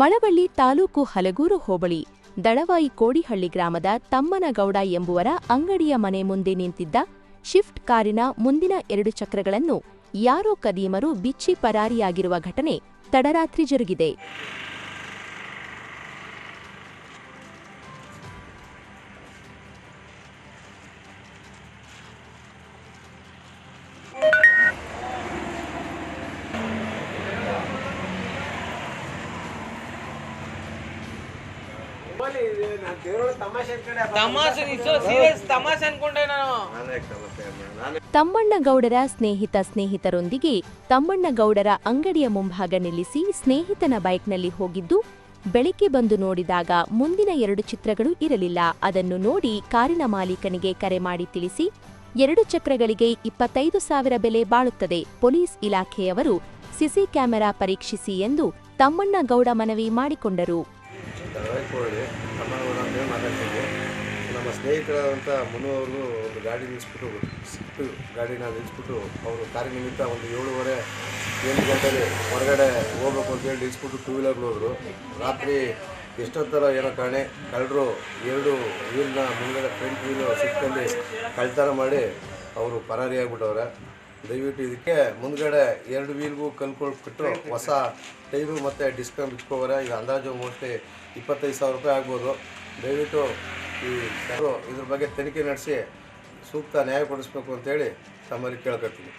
ಮಳವಳ್ಳಿ ತಾಲೂಕು ಹಲಗೂರು ಹೋಬಳಿ, ದಳವಾಯಿ ಕೋಡಿಹಳ್ಳಿ ಗ್ರಾಮದ ತಮ್ಮನಗೌಡ ಎಂಬುವರ ಅಂಗಡಿಯ ಮನೆ ಮುಂದೆ ನಿಂತಿದ್ದ ಶಿಫ್ಟ್ ಕಾರಿನ ಮುಂದಿನ ಎರಡು ಚಕ್ರಗಳನ್ನು ಯಾರೋ ಕದೀಮರು ಬಿಚ್ಚಿ ಪರಾರಿಯಾಗಿರುವ ಘಟನೆ ತಡರಾತ್ರಿ ಜರುಗಿದೆ. ತಮ್ಮಣ್ಣಗೌಡರ ಸ್ನೇಹಿತ ಸ್ನೇಹಿತರೊಂದಿಗೆ ತಮ್ಮಣ್ಣಗೌಡರ ಅಂಗಡಿಯ ಮುಂಭಾಗ ನಿಲ್ಲಿಸಿ ಸ್ನೇಹಿತನ ಬೈಕ್ನಲ್ಲಿ ಹೋಗಿದ್ದು ಬೆಳಿಗ್ಗೆ ಬಂದು ನೋಡಿದಾಗ ಮುಂದಿನ ಎರಡು ಚಿತ್ರಗಳು ಇರಲಿಲ್ಲ. ಅದನ್ನು ನೋಡಿ ಕಾರಿನ ಮಾಲೀಕನಿಗೆ ಕರೆ ಮಾಡಿ ತಿಳಿಸಿ ಎರಡು ಚಕ್ರಗಳಿಗೆ ಇಪ್ಪತ್ತೈದು ಸಾವಿರ ಬೆಲೆ ಬಾಳುತ್ತದೆ. ಪೊಲೀಸ್ ಇಲಾಖೆಯವರು ಸಿಸಿ ಕ್ಯಾಮೆರಾ ಪರೀಕ್ಷಿಸಿ ಎಂದು ತಮ್ಮಣ್ಣಗೌಡ ಮನವಿ ಮಾಡಿಕೊಂಡರು. ಧಾರವಾಡಕೊಳ್ಳಿ ಕರ್ನಾಟಕ ಅಂತೇಳಿ ಮಾತಾಡ್ತಿದ್ದೆ ನಮ್ಮ ಸ್ನೇಹಿತರಾದಂಥ ಮನು ಅವರು ಒಂದು ಗಾಡಿ ನಿಲ್ಲಿಸ್ಬಿಟ್ಟು ಸಿಕ್ಕು ಗಾಡಿನ ನಿಲ್ಲಿಸ್ಬಿಟ್ಟು ಅವರು ಕಾರ್ಯನಿಮಿತ್ತ ಒಂದು ಏಳುವರೆ ಎಂಟು ಗಂಟೆಯಲ್ಲಿ ಹೊರಗಡೆ ಹೋಗ್ಬೇಕು ಅಂತೇಳಿ ನಿಲ್ಲಿಸ್ಬಿಟ್ಟು ಟೂ ವೀಲರ್ಗಳು ಹೋದರು ರಾತ್ರಿ ಎಷ್ಟೊತ್ತರ ಏನೋ ಕಾಣೆ, ಕಳ್ಳರು ಎರಡು ವೀಲ್ನ ಮುಂದೆ ಫ್ರಂಟ್ ವೀಲು ಸಿಕ್ಕಲ್ಲಿ ಕಳ್ತನ ಮಾಡಿ ಅವರು ಪರಾರಿಯಾಗ್ಬಿಟ್ಟವ್ರೆ. ದಯವಿಟ್ಟು ಇದಕ್ಕೆ ಮುಂದ್ಗಡೆ ಎರಡು ವೀಲ್ಗೂ ಕಲ್ಕೊಳ್ಬಿಟ್ಟು ಹೊಸ ಟೈರು ಮತ್ತು ಡಿಸ್ಕೌಂಟ್ ಇಟ್ಕೋವರೆ ಈಗ ಅಂದಾಜು ಮೋಸ್ಟ್ಲಿ ಇಪ್ಪತ್ತೈದು ಸಾವಿರ ರೂಪಾಯಿ ಆಗ್ಬೋದು. ದಯವಿಟ್ಟು ಈ ಇದ್ರ ಬಗ್ಗೆ ತನಿಖೆ ನಡೆಸಿ ಸೂಕ್ತ ನ್ಯಾಯ ಕೊಡಿಸ್ಬೇಕು ಅಂತೇಳಿ ತಮ್ಮಲ್ಲಿ ಕೇಳ್ಕೊತೀನಿ